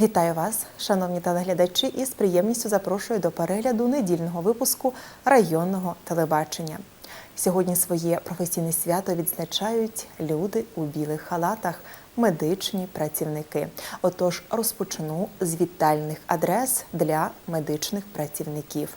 Вітаю вас, шановні телеглядачі, і з приємністю запрошую до перегляду недільного випуску районного телебачення. Сьогодні своє професійне свято відзначають люди у білих халатах, медичні працівники. Отож, розпочну з вітальних адрес для медичних працівників.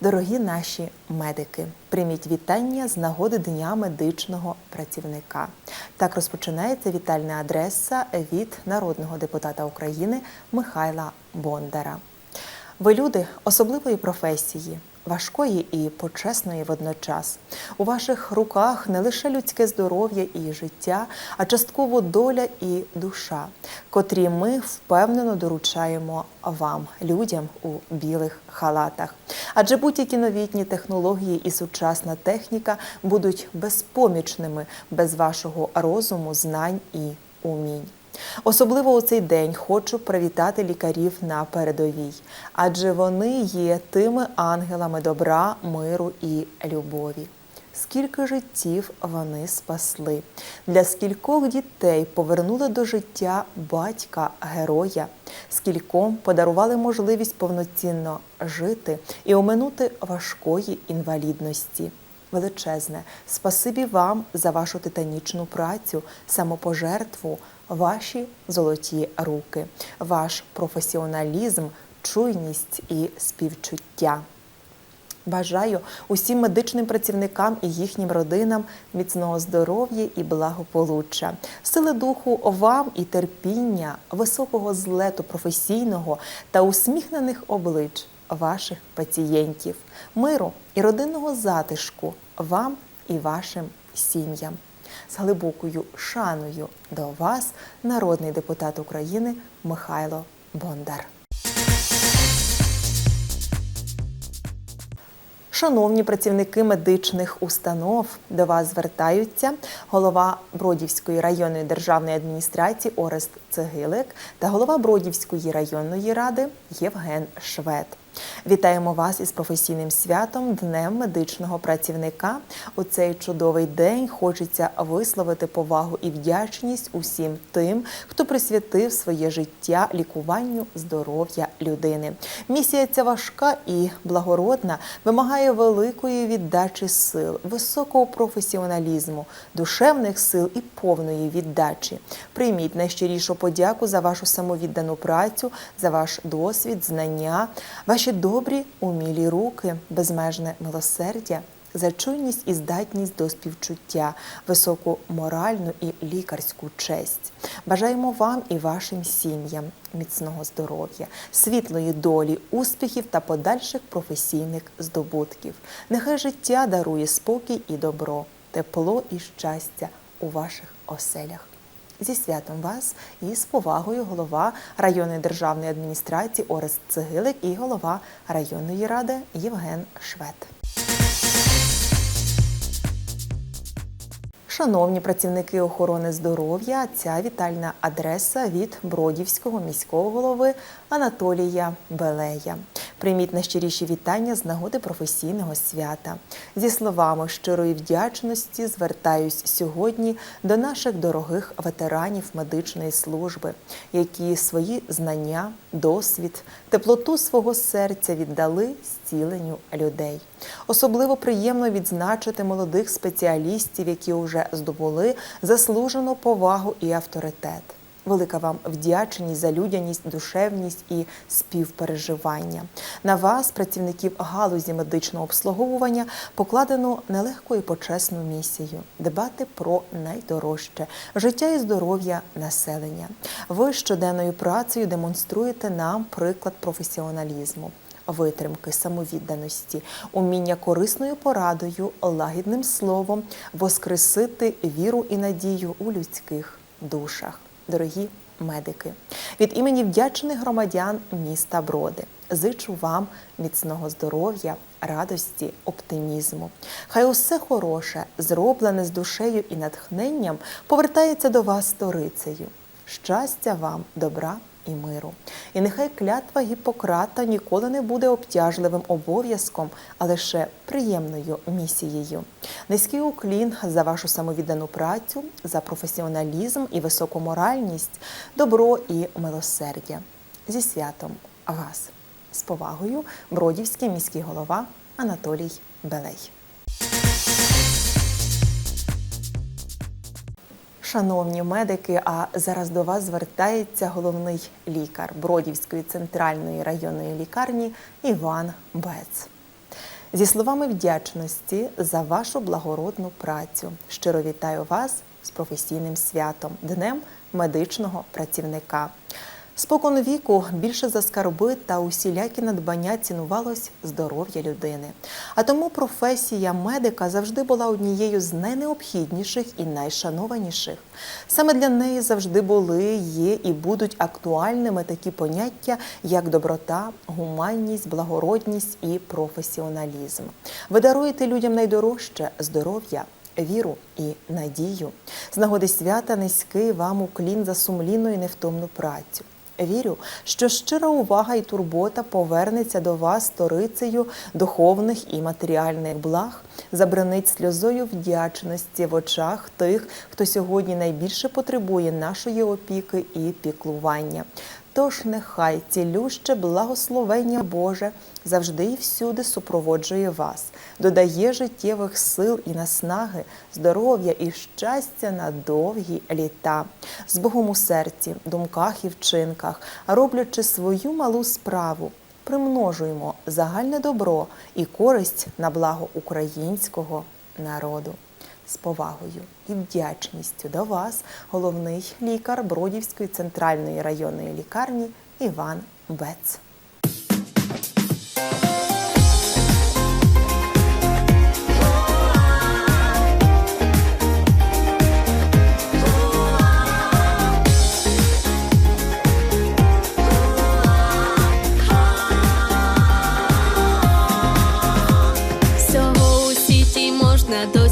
Дорогі наші медики, прийміть вітання з нагоди Дня медичного працівника. Так розпочинається вітальна адреса від народного депутата України Михайла Бондара. Ви люди особливої професії, важкої і почесної водночас. У ваших руках не лише людське здоров'я і життя, а частково доля і душа, котрі ми впевнено доручаємо вам, людям у білих халатах. Адже будь-які новітні технології і сучасна техніка будуть безпомічними без вашого розуму, знань і умінь. Особливо у цей день хочу привітати лікарів на передовій, адже вони є тими ангелами добра, миру і любові. Скільки життів вони спасли, для скількох дітей повернули до життя батька героя, скільком подарували можливість повноцінно жити і оминути важкої інвалідності. Величезне спасибі вам за вашу титанічну працю, самопожертву, ваші золоті руки, ваш професіоналізм, чуйність і співчуття. Бажаю усім медичним працівникам і їхнім родинам міцного здоров'я і благополуччя, сили духу вам і терпіння, високого злету професійного та усміхнених облич ваших пацієнтів, миру і родинного затишку вам і вашим сім'ям. З глибокою шаною до вас, народний депутат України Михайло Бондар. Шановні працівники медичних установ, до вас звертаються голова Бродівської районної державної адміністрації Орест Цегилик та голова Бродівської районної ради Євген Швед. Вітаємо вас із професійним святом Днем медичного працівника. У цей чудовий день хочеться висловити повагу і вдячність усім тим, хто присвятив своє життя лікуванню здоров'я людини. Місія ця важка і благородна, вимагає великої віддачі сил, високого професіоналізму, душевних сил і повної віддачі. Прийміть найщирішу подяку за вашу самовіддану працю, за ваш досвід, знання, ваші добрі, умілі руки, безмежне милосердя, за чуйність і здатність до співчуття, високу моральну і лікарську честь. Бажаємо вам і вашим сім'ям міцного здоров'я, світлої долі, успіхів та подальших професійних здобутків. Нехай життя дарує спокій і добро, тепло і щастя у ваших оселях. Зі святом вас і з повагою голова районної державної адміністрації Орест Цегилик і голова районної ради Євген Швед. Шановні працівники охорони здоров'я, ця вітальна адреса від Бродівського міського голови Анатолія Белея. Прийміть найщиріші вітання з нагоди професійного свята. Зі словами щирої вдячності звертаюсь сьогодні до наших дорогих ветеранів медичної служби, які свої знання, досвід, теплоту свого серця віддали зціленню людей. Особливо приємно відзначити молодих спеціалістів, які вже здобули заслужену повагу і авторитет. Велика вам вдячність за людяність, душевність і співпереживання. На вас, працівників галузі медичного обслуговування, покладено нелегку і почесну місію дбати про найдорожче життя і здоров'я населення. Ви щоденною працею демонструєте нам приклад професіоналізму. Витримки, самовідданості, уміння корисною порадою, лагідним словом воскресити віру і надію у людських душах дорогі медики, від імені вдячних громадян міста Броди зичу вам міцного здоров'я, радості, оптимізму. Хай усе хороше, зроблене з душею і натхненням, повертається до вас сторицею. Щастя вам, добра і миру. І нехай клятва Гіппократа ніколи не буде обтяжливим обов'язком, а лише приємною місією. Низький уклін за вашу самовіддану працю, за професіоналізм і високу моральність, добро і милосердя. Зі святом вас! З повагою, Бродівський міський голова Анатолій Белей. Шановні медики, а зараз до вас звертається головний лікар Бродівської центральної районної лікарні Іван Бец. Зі словами вдячності за вашу благородну працю. Щиро вітаю вас з професійним святом, Днем медичного працівника. Спокон віку більше за скарби та усілякі надбання цінувалось здоров'я людини. А тому професія медика завжди була однією з найнеобхідніших і найшанованіших. Саме для неї завжди були, є і будуть актуальними такі поняття, як доброта, гуманність, благородність і професіоналізм. Ви даруєте людям найдорожче здоров'я. Віру і надію з нагоди свята низький вам уклін за сумлінну і невтомну працю. Вірю, що щира увага і турбота повернеться до вас сторицею духовних і матеріальних благ, забранить сльозою вдячності в очах тих, хто сьогодні найбільше потребує нашої опіки і піклування. Тож нехай цілюще благословення Боже завжди і всюди супроводжує вас, додає життєвих сил і наснаги, здоров'я і щастя на довгі літа, з Богом у серці, думках і вчинках, роблячи свою малу справу. Примножуємо загальне добро і користь на благо українського народу з повагою і вдячністю до вас, головний лікар Бродівської центральної районної лікарні Іван Бец.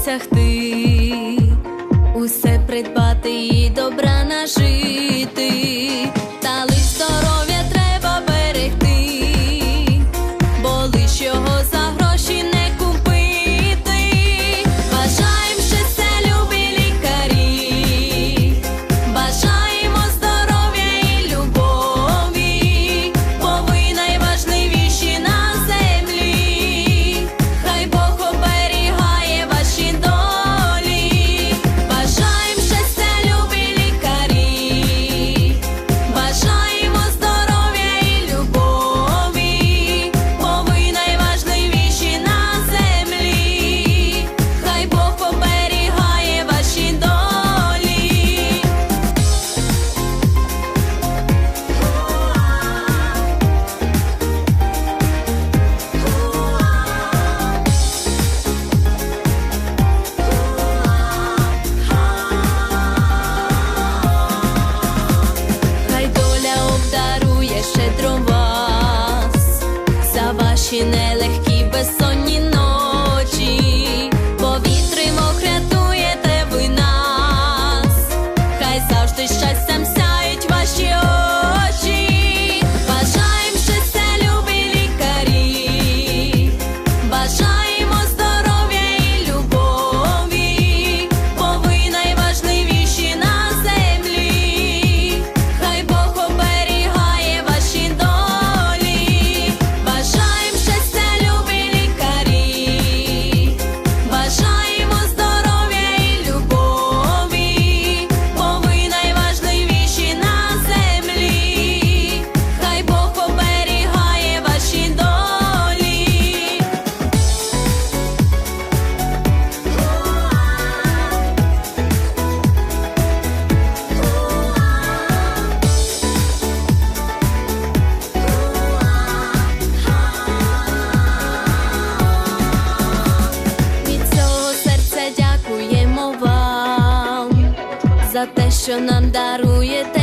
Досягти, усе придбати і добра нажити, за те, що нам даруєте